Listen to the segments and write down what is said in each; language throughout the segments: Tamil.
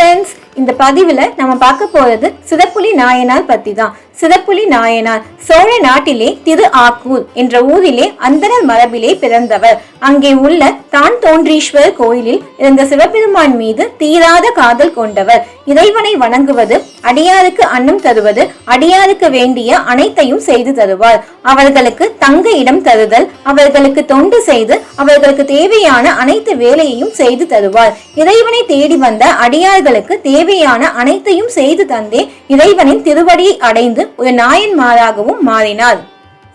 friends இந்த பதிவுல நம்ம பார்க்க போறது சிதப்புலி நாயனார் பத்தி தான் சிதப்புலி நாயனார் சோழ நாட்டிலே திரு ஆக்கூர் என்ற ஊரிலே அந்தனர் மரபிலே பிறந்தவர். அங்கே உள்ள தான் தோன்றீஸ்வரர் கோயிலில் இருந்த சிவபெருமான் மீது தீராத காதல் கொண்டவர். இறைவனை வணங்குவது அடியாருக்கு அன்னம் தருவது அடியாருக்கு வேண்டிய அனைத்தையும் செய்து தருவார். அவர்களுக்கு தங்க இடம் தருதல் அவர்களுக்கு தொண்டு செய்து அவர்களுக்கு தேவையான அனைத்து வேலையையும் செய்து தருவார். இறைவனை தேடி வந்த அடியார்களுக்கு தேவையான அனைத்தையும் செய்து தந்தே இறைவனின் திருவடியை அடைந்து ஒரு நாயன்மாராகவும் மாறினார்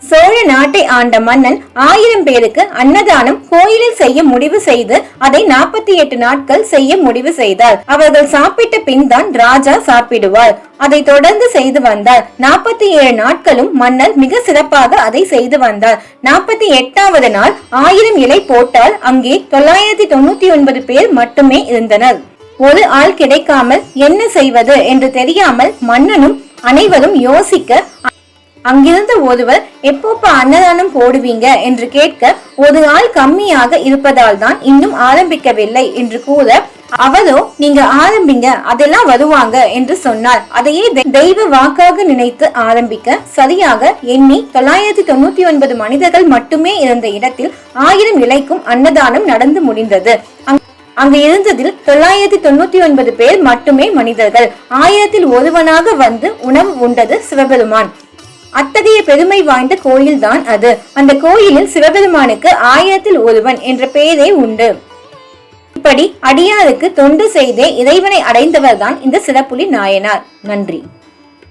சோழ நாட்டை ஆண்ட மன்னன் ஆயிரம் பேருக்கு அன்னதானம் கோயிலில் செய்ய முடிவு செய்து அதை நாற்பத்தி எட்டு நாட்கள் செய்ய முடிவு செய்தார். அவர்கள் சாப்பிட்ட பின் தான் ராஜா சாப்பிடுவார். அதை தொடர்ந்து செய்து வந்தார். நாற்பத்தி ஏழு நாட்களும் மன்னர் மிக சிறப்பாக அதை செய்து வந்தார். நாற்பத்தி எட்டாவது நாள் ஆயிரம் இலை போட்டால் அங்கே தொள்ளாயிரத்தி தொண்ணூத்தி ஒன்பது பேர் மட்டுமே இருந்தனர். ஒரு ஆள் கிடைக்காமல் என்ன செய்வது என்று தெரியாமல் மன்னனும் அனைவரும் யோசிக்க அங்கிருந்த ஒருவர் எப்போப்பா அன்னதானம் போடுவீங்க? என்று கேட்க ஒரு ஆள் கம்மியாக இருப்பதால் தான் இன்னும் ஆரம்பிக்கவில்லை என்று கூற அவரோ நீங்க ஆரம்பிங்க அதெல்லாம் வருவாங்க என்று சொன்னார். அதையே தெய்வ வாக்காக நினைத்து ஆரம்பிக்க சரியாக எண்ணி தொள்ளாயிரத்தி தொண்ணூத்தி ஒன்பது மனிதர்கள் மட்டுமே இருந்த இடத்தில் ஆயிரம் இலைக்கும் அன்னதானம் நடந்து முடிந்தது. அங்- அங்கு இருந்ததில் தொள்ளாயிரத்தி தொண்ணூத்தி ஒன்பது பேர் மட்டுமே மனிதர்கள். ஆயிரத்தில் ஒருவனாக வந்து உணவு உண்டது சிவபெருமான். அத்தகைய பெருமை வாய்ந்த கோயில்தான் அது. அந்த கோயிலில் சிவபெருமானுக்கு ஆயிரத்தில் ஒருவன் என்ற பெயரே உண்டு. இப்படி அடியாருக்கு தொண்டு செய்தே இறைவனை அடைந்தவர்தான் இந்த சிறப்புலி நாயனார். நன்றி.